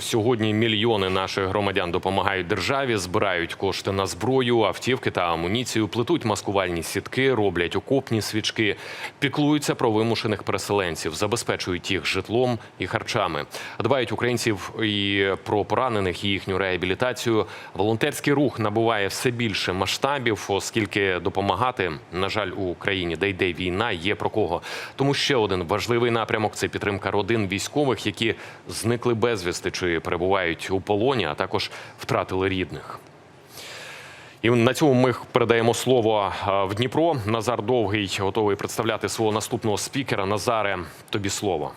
Сьогодні мільйони наших громадян допомагають державі, збирають кошти на зброю, автівки та амуніцію, плетуть маскувальні сітки, роблять окопні свічки, піклуються про вимушених переселенців, забезпечують їх житлом і харчами. Дбають українців і про поранених і їхню реабілітацію. Волонтерський рух набуває все більше масштабів, оскільки допомагати, на жаль, у країні, де йде війна, є про кого. Тому ще один важливий напрямок це підтримка родин військових, які зникли безвісти чи перебувають у полоні, а також втратили рідних. І на цьому ми передаємо слово в Дніпро. Назар Довгий готовий представляти свого наступного спікера. Назаре, тобі слово.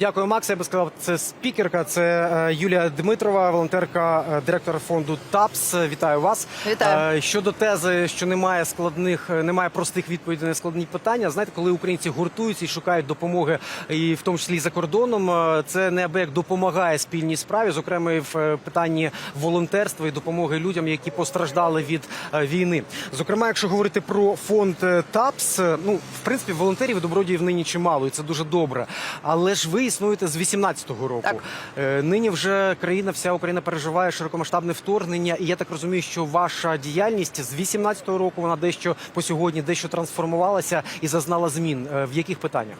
Дякую, Макс. Я би сказав, це спікерка. Це е, Юлія Дмитрова, волонтерка, е, директор фонду ТАПС. Вітаю вас. Вітаю. Е, Щодо тези, що немає складних, немає простих відповідей на складні питання. Знаєте, коли українці гуртуються і шукають допомоги, і в тому числі і за кордоном, це неабияк допомагає спільній справі, зокрема і в питанні волонтерства і допомоги людям, які постраждали від війни. Зокрема, якщо говорити про фонд ТАПС, ну в принципі, волонтерів і добродіїв нині чимало, і це дуже добре. Але ж ви існуєте з 18-го року. Так. Е, Нині вже країна, вся Україна переживає широкомасштабне вторгнення, і я так розумію, що ваша діяльність з 18-го року вона дещо по сьогодні дещо трансформувалася і зазнала змін. Е, В яких питаннях?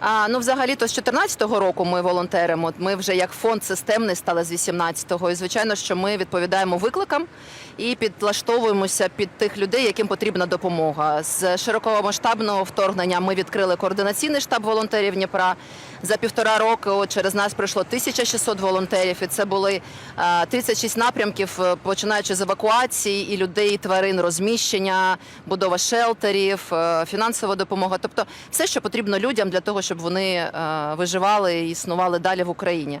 А, ну, взагалі, то з 14-го року ми волонтеримо. Ми вже як фонд системний стали з 18-го. І звичайно, що ми відповідаємо викликам і підлаштовуємося під тих людей, яким потрібна допомога. З широкомасштабного вторгнення ми відкрили координаційний штаб волонтерів Дніпра. За півтора року через нас пройшло 1600 волонтерів, і це були а, 36 напрямків, е, починаючи з евакуації і людей, і тварин, розміщення, будова шелтерів, е, фінансова допомога. Тобто все, що потрібно людям для того, щоб вони е, виживали і існували далі в Україні.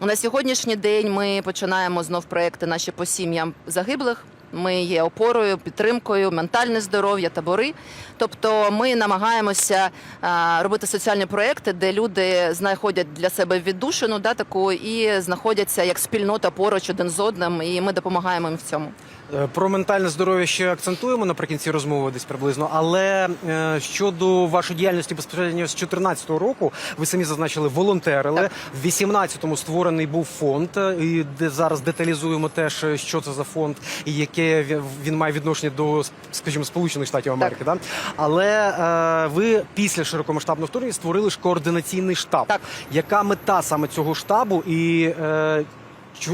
На сьогоднішній день ми починаємо знов проекти наші по сім'ям загиблих. Ми є опорою, підтримкою, ментальне здоров'я, табори. Тобто ми намагаємося а, робити соціальні проекти, де люди знаходять для себе віддушину, да, таку і знаходяться як спільнота поруч один з одним, і ми допомагаємо їм в цьому. Е, Про ментальне здоров'я ще акцентуємо наприкінці розмови десь приблизно. Але е, щодо вашої діяльності безпосередньо з 2014 року, ви самі зазначили, волонтерили. Так. В 18-му створений був фонд, е, і де зараз деталізуємо теж, що це за фонд і яке він- має відношення до, скажімо, Сполучених Штатів Америки. Да? Але е, ви після широкомасштабного вторгнення створили ж координаційний штаб. Так. Яка мета саме цього штабу і е,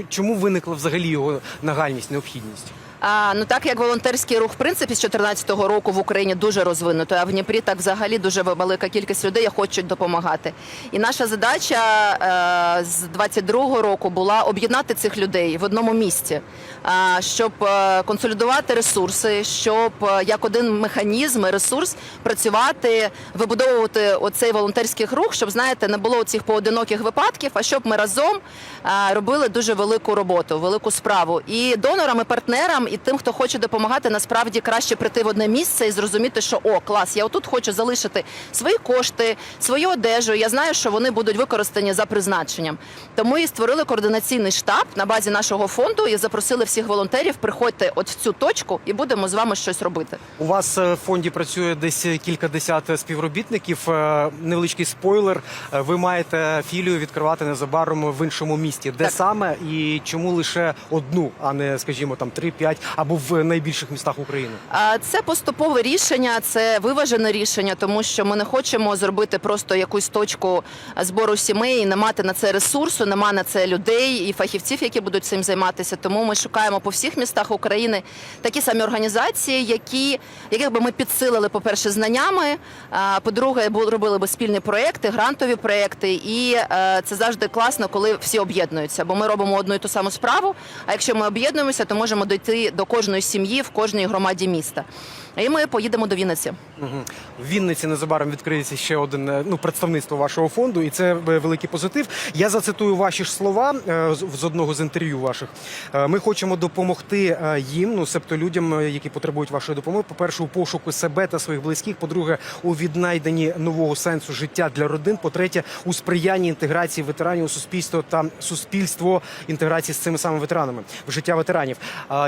чому виникла взагалі його нагальність, необхідність? А, ну так як волонтерський рух в принципі з 2014 року в Україні дуже розвинуто, а в Дніпрі так взагалі дуже велика кількість людей хочуть допомагати. І наша задача е, з 22 року була об'єднати цих людей в одному місці, а, щоб е, консолідувати ресурси, щоб е, як один механізм, ресурс працювати, вибудовувати оцей волонтерський рух, щоб знаєте, не було цих поодиноких випадків, а щоб ми разом е, робили дуже велику роботу, велику справу. І донорам, і партнерам, і тим, хто хоче допомагати, насправді краще прийти в одне місце і зрозуміти, що о, клас, я отут хочу залишити свої кошти, свою одежу. Я знаю, що вони будуть використані за призначенням. Тому і створили координаційний штаб на базі нашого фонду і запросили всіх волонтерів. Приходьте от в цю точку, і будемо з вами щось робити. У вас е, в фонді працює десь кілька десят співробітників. Е, Невеличкий спойлер. Е, Ви маєте філію відкривати незабаром в іншому місті. Де Так. саме і чому лише одну, а не скажімо там 3-5 або в найбільших містах України? Це поступове рішення, це виважене рішення, тому що ми не хочемо зробити просто якусь точку збору сімей не мати на це ресурсу, нема на це людей і фахівців, які будуть цим займатися. Тому ми шукаємо по всіх містах України такі самі організації, які яких би ми підсилили, по-перше, знаннями. а, По-друге, робили би спільні проекти, грантові проекти, і е, це завжди класно, коли всі об'єднуються. Бо ми робимо одну і ту саму справу. А якщо ми об'єднуємося, то можемо дойти до кожної сім'ї в кожній громаді міста. І ми поїдемо до Вінниці. В Вінниці незабаром відкриється ще один е, ну представництво вашого фонду, і це е, великий позитив. Я зацитую ваші ж слова е, з одного з інтерв'ю ваших. Ми хочемо допомогти їм, ну себто людям, які потребують вашої допомоги. По перше, у пошуку себе та своїх близьких. По-друге, у віднайденні нового сенсу життя для родин. По-третє, у сприянні інтеграції ветеранів у суспільство та суспільство інтеграції з цими самими ветеранами в життя ветеранів.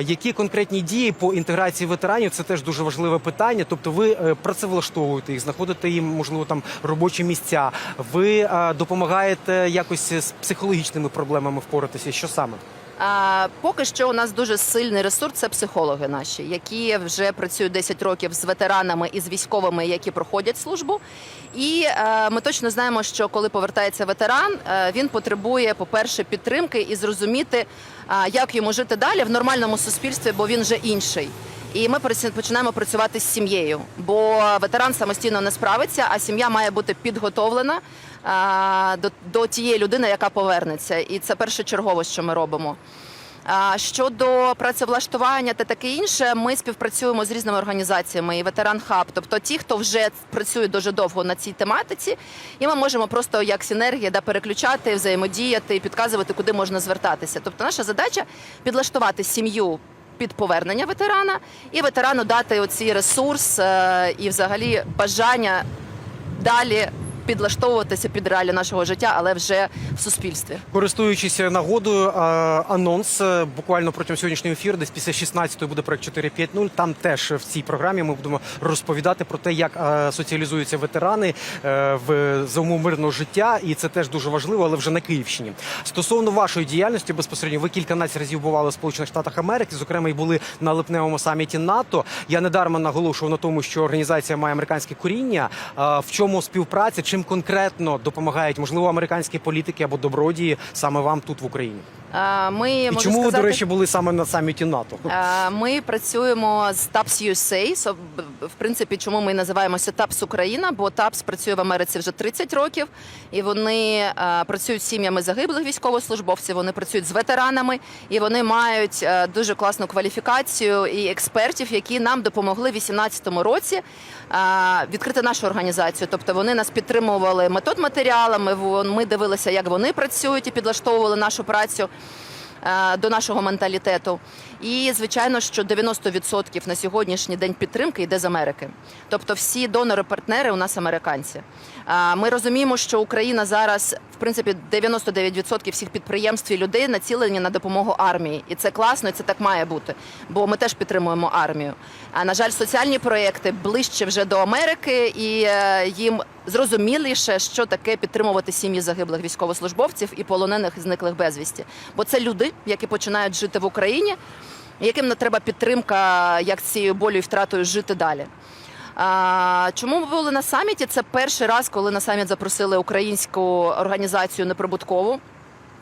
Які конкретні дії по інтеграції ветеранів? Це теж дуже важливо. Важливе питання. Тобто, ви е, працевлаштовуєте їх, знаходите їм, можливо, там робочі місця. Ви е, допомагаєте якось з психологічними проблемами впоратися. Що саме? А, поки що у нас дуже сильний ресурс це психологи наші, які вже працюють 10 років з ветеранами і з військовими, які проходять службу. І е, ми точно знаємо, що коли повертається ветеран, е, він потребує, по-перше, підтримки і зрозуміти, е, як йому жити далі в нормальному суспільстві, бо він вже інший. І ми починаємо працювати з сім'єю, бо ветеран самостійно не справиться, а сім'я має бути підготовлена а, до, до тієї людини, яка повернеться. І це першочергово, що ми робимо. А, Щодо працевлаштування та таке інше, ми співпрацюємо з різними організаціями і ветеран хаб, тобто ті, хто вже працює дуже довго на цій тематиці, і ми можемо просто як синергія да, переключати, взаємодіяти підказувати, куди можна звертатися. Тобто, наша задача підлаштувати сім'ю під повернення ветерана. І ветерану дати оцей ресурс е, і взагалі бажання далі підлаштовуватися під реалії нашого життя, але вже в суспільстві. Користуючись нагодою, анонс е, буквально протягом сьогоднішнього ефіру, десь після 16-ї буде проект 4.5.0. Там теж в цій програмі ми будемо розповідати про те, як соціалізуються ветерани е, в за мирного життя, і це теж дуже важливо, але вже на Київщині. Стосовно вашої діяльності, безпосередньо ви кільканадцять разів бували в Сполучених Штатах Америки, зокрема і були на липневому саміті НАТО. Я недарма наголошував на тому, що організація має американське коріння. В чому співпраця? Чим конкретно допомагають можливо американські політики або добродії саме вам тут в Україні? Ми І можу чому ви, до речі, були саме на саміті НАТО? Ми працюємо з TAPS USA, в принципі, чому ми називаємося TAPS Україна, бо TAPS працює в Америці вже 30 років, і вони працюють з сім'ями загиблих військовослужбовців, вони працюють з ветеранами, і вони мають дуже класну кваліфікацію і експертів, які нам допомогли в 2018 році відкрити нашу організацію. Тобто вони нас підтримували метод матеріалами. вон- Ми дивилися, як вони працюють і підлаштовували нашу працю е, до нашого менталітету. І звичайно, що 90% на сьогоднішній день підтримки йде з Америки. Тобто, всі донори-партнери у нас американці. Е, Ми розуміємо, що Україна зараз, в принципі, 99% всіх підприємств і людей націлені на допомогу армії, і це класно, і це так має бути. Бо ми теж підтримуємо армію. А на жаль, соціальні проекти ближче вже до Америки, і е, їм зрозуміліше, що таке підтримувати сім'ї загиблих військовослужбовців і полонених зниклих безвісті. Бо це люди, які починають жити в Україні, яким не треба підтримка, як цією болю і втратою жити далі. А, чому ми були на саміті? Це перший раз, коли на саміт запросили українську організацію неприбуткову.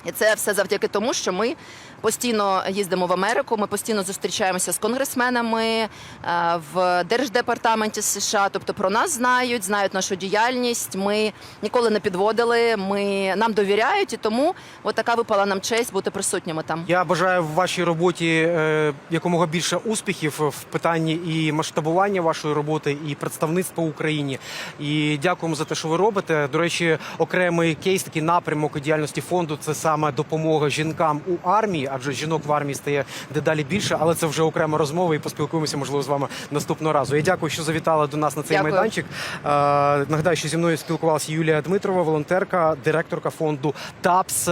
І це все завдяки тому, що ми постійно їздимо в Америку. Ми постійно зустрічаємося з конгресменами е, в держдепартаменті США. Тобто про нас знають, знають нашу діяльність. Ми ніколи не підводили. Ми нам довіряють, і тому от така випала нам честь бути присутніми там. Я бажаю в вашій роботі е, якомога більше успіхів в питанні і масштабування вашої роботи, і представництва Україні. І дякуємо за те, що ви робите. До речі, окремий кейс, такий напрямок діяльності фонду це саме допомога жінкам у армії, адже жінок в армії стає дедалі більше, але це вже окрема розмова, і поспілкуємося, можливо, з вами наступного разу. Я дякую, що завітали до нас на цей Дякую. майданчик. Е, нагадаю, що зі мною спілкувалася Юлія Дмитрова, волонтерка, директорка фонду ТАПС.